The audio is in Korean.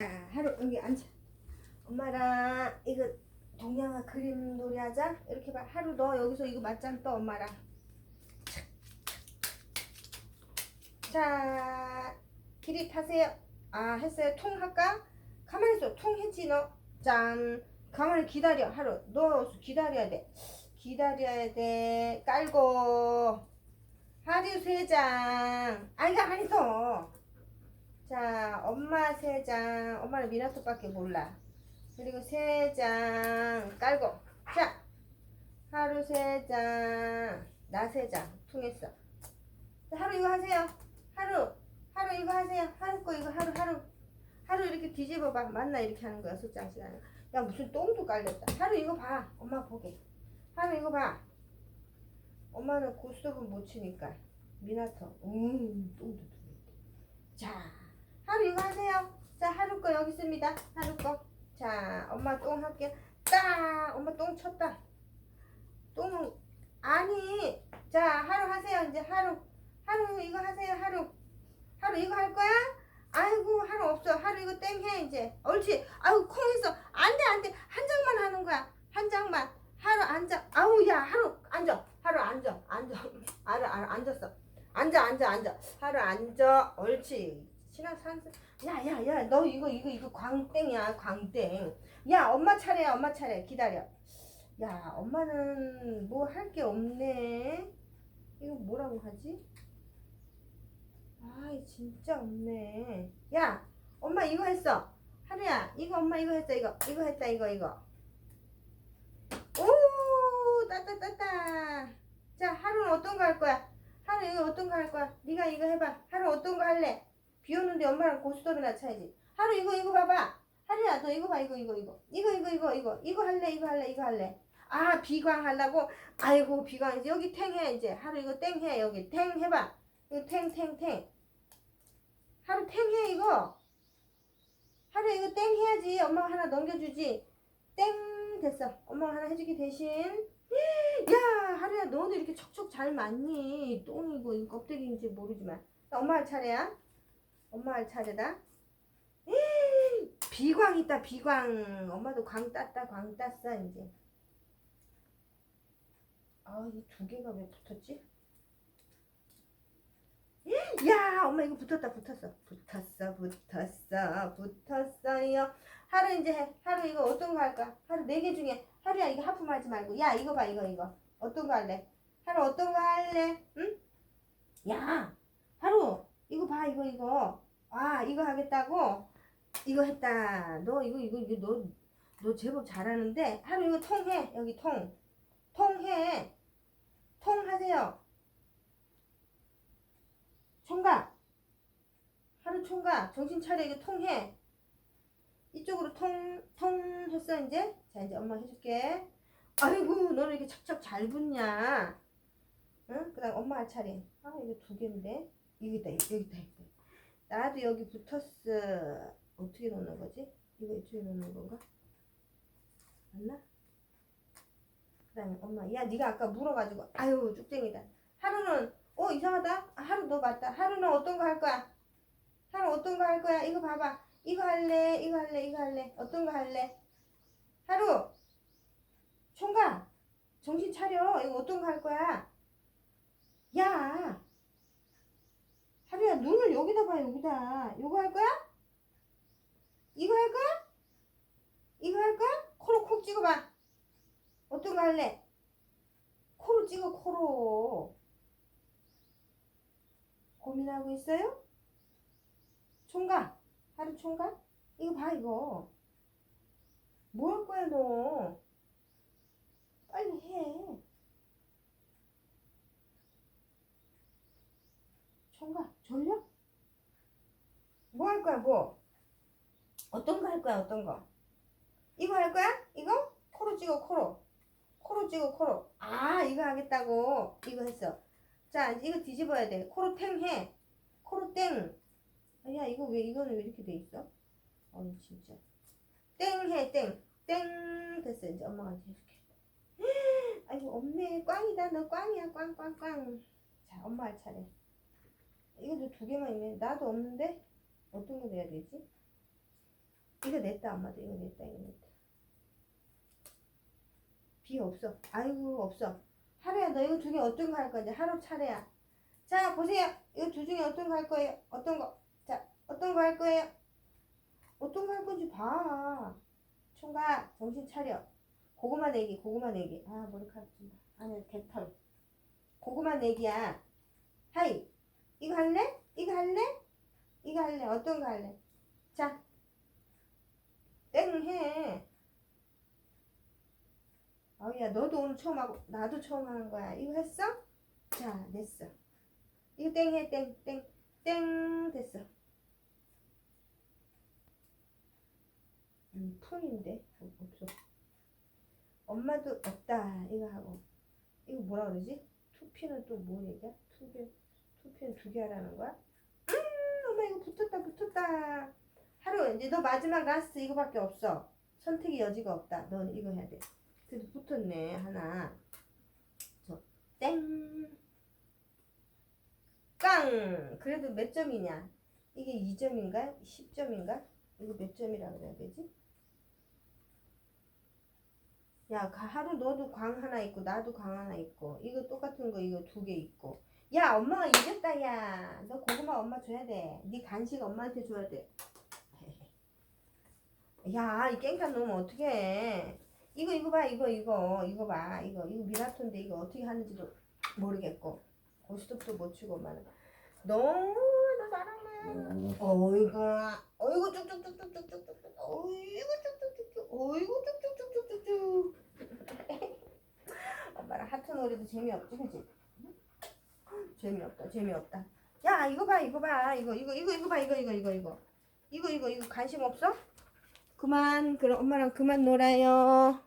자, 하루 여기 앉아. 엄마랑 이거 동양화 그림 놀이 하자. 이렇게 봐. 하루 너 여기서 이거 맞짱 떠 엄마랑. 자, 길이 타세요. 아, 했어요. 통 할까? 가만히 있어. 통 했지 너. 짠. 가만히 기다려. 하루. 너 기다려야 돼. 기다려야 돼. 깔고. 하루 세 장. 아이, 가만히 있어. 자, 엄마 세 장. 엄마는 미나토밖에 몰라. 그리고 세 장 깔고. 자, 하루 세 장. 나 세 장. 통했어. 자, 하루 이거 하세요. 하루. 하루 이거 하세요. 하루 거 이거 하루 하루. 하루 이렇게 뒤집어 봐. 맞나 이렇게 하는 거야. 하는 거. 야, 무슨 똥도 깔렸다. 하루 이거 봐. 엄마 보게. 하루 이거 봐. 엄마는 고스톱은 못 치니까. 미나토. 음, 똥도 들어있다. 자, 하루 이거 하세요. 자, 하루 거 여기 있습니다. 하루 거. 자, 엄마 똥 할게요. 딱! 엄마 똥 쳤다. 똥, 아니. 자, 하루 하세요. 이제 하루. 하루 이거 하세요. 하루. 하루 이거 할 거야? 아이고, 하루 없어. 하루 이거 땡 해, 이제. 옳지. 아이고, 콩 있어. 안 돼, 안 돼. 한 장만 하는 거야. 한 장만. 하루 앉아. 아우, 야, 하루 앉아. 하루 앉아. 앉아. 하루 앉았어. 앉아, 앉아, 앉아. 하루 앉아. 옳지. 신랑 산수. 야, 야, 야, 너 이거, 이거, 이거 광땡이야, 광땡. 야, 엄마 차례야, 엄마 차례. 기다려. 야, 엄마는 뭐 할 게 없네. 이거 뭐라고 하지? 아이, 진짜 없네. 야, 엄마 이거 했어. 하루야, 이거 엄마 이거 했어, 이거. 이거 했다, 이거, 이거. 오, 따따따따. 자, 하루는 어떤 거 할 거야? 하루 이거 어떤 거 할 거야? 네가 이거 해봐. 하루 어떤 거 할래? 비 오는데 엄마랑 고스톱이나 쳐야지. 하루 이거 이거 봐봐. 하루야 너 이거 봐 이거 이거 이거 이거 이거 이거 이거 이거 할래 이거 할래 이거 할래. 아 비광 하려고. 아이고 비광 이제 여기 탱해 이제 하루 이거 땡해 여기 탱 해봐. 이거 탱탱탱. 하루 탱해 이거. 하루 이거 땡 해야지. 엄마가 하나 넘겨주지. 땡 됐어. 엄마가 하나 해주기 대신. 야 하루야 너도 이렇게 척척 잘 맞니? 똥이고 이거 껍데기인지 모르지만. 자, 엄마 할 차례야. 엄마 할 차례다. 비광 있다 비광. 엄마도 광 땄다 광 땄어 이제. 아 이 두 개가 왜 붙었지? 야 엄마 이거 붙었다 붙었어 붙었어 붙었어 붙었어요. 하루 이제 해. 하루 이거 어떤 거 할까? 하루 네 개 중에 하루야 이거 하품 하지 말고 야 이거 봐 이거 이거 어떤 거 할래? 하루 어떤 거 할래? 응? 야 하루 이거 봐 이거 이거. 아 이거 하겠다고? 이거 했다. 너 이거 이거 이거 너 너 제법 잘하는데? 하루 이거 통해 여기 통. 통해. 통하세요. 총각. 하루 총각. 정신 차려. 이거 통해. 이쪽으로 통 통 했어 이제? 자 이제 엄마 해줄게. 아이고 너는 이렇게 척척 잘 붙냐? 응? 그 다음 엄마 할 차례. 아 이거 두 개인데 여기다 여기다 여기다 나도 여기 붙었어. 어떻게 놓는 거지? 이거 이쪽에 놓는 건가? 맞나? 그 다음에 엄마 야 네가 아까 물어가지고 아유 쭉쟁이다 하루는 어 이상하다 아, 하루 너 맞다 하루는 어떤 거 할 거야? 하루 어떤 거 할 거야? 이거 봐봐 이거 할래 이거 할래 이거 할래 어떤 거 할래? 하루 총각 정신 차려 이거 어떤 거 할 거야? 야 하루야 눈을 여기다 이거 할 거야? 이거 할 거야? 이거 할 거야? 코로 콕 찍어봐 어떤 거 할래? 코로 찍어 코로 고민하고 있어요? 총각 하루 총각? 이거 봐 이거 뭐 할 거야 너 빨리 해 총각 졸려? 뭐? 어떤 거 할 거야 어떤 거? 이거 할 거야? 이거? 코로 찍어 코로. 코로 찍어 코로. 아 이거 하겠다고. 이거 했어. 자 이거 뒤집어야 돼. 코로 탱해. 코로 땡야 이거 왜 이거는 왜 이렇게 돼 있어? 아니 진짜. 땡해 땡 땡 됐어. 이제 엄마가 해줄게. 아이고 없네. 꽝이다. 너 꽝이야. 꽝꽝꽝. 자 엄마 할 차례. 이거 두 개만 있네. 나도 없는데? 어떤 거 내야 되지? 이거 냈다 엄마도 이거 냈다 이거 냈다. 비 없어. 아이고 없어. 하루야 너 이거 두 개 어떤 거 할 건지 하루 차례야. 자 보세요. 이거 둘 중에 어떤 거 할 거예요? 어떤 거자 어떤 거 할 거예요? 어떤 거 할 건지 봐. 총각 정신 차려. 고구마 내기 고구마 내기. 아 머리카락 좀 아니 개털 고구마 내기야. 하이. 이거 할래? 이거 할래? 이거 할래? 어떤 거 할래? 자, 땡 해. 아우야, 너도 오늘 처음 하고, 나도 처음 하는 거야. 이거 했어? 자, 냈어. 이거 땡 해, 땡, 땡, 땡, 됐어. 음, 푼인데? 어, 없어. 엄마도 없다. 이거 하고. 이거 뭐라 그러지? 투피는 또 뭐 얘기야? 투피, 투피는 두 개 하라는 거야? 이거 붙었다, 붙었다. 하루, 이제 너 마지막 라스트 이거밖에 없어. 선택의 여지가 없다. 넌 이거 해야 돼. 그래도 붙었네, 하나. 저, 땡. 깡! 그래도 몇 점이냐? 이게 2점인가? 10점인가? 이거 몇 점이라 그래야 되지? 야, 가- 하루 너도 광 하나 있고, 나도 광 하나 있고, 이거 똑같은 거 이거 두 개 있고. 야, 엄마가 이겼다, 야. 너 고구마 엄마 줘야 돼. 네 간식 엄마한테 줘야 돼. 야, 이 깽판 놓으면 어떡해. 이거, 이거 봐, 이거, 이거, 이거 봐. 이거, 이거 미나토인데 이거 어떻게 하는지도 모르겠고. 고스톱도 못 치고, 엄마는. 너무 잘하네. 어이구, 어이구, 쭉쭉쭉쭉쭉쭉쭉. 어이구, 쭉쭉쭉쭉. 어이구, 쭉쭉쭉쭉쭉쭉. 엄마랑 하트 놀이도 재미없지, 그지? 재미없다, 재미없다. 야, 이거 봐, 이거 봐. 이거, 이거, 이거, 이거 봐, 이거, 이거, 이거, 이거. 이거, 이거, 이거 관심 없어? 그만, 그럼 엄마랑 그만 놀아요.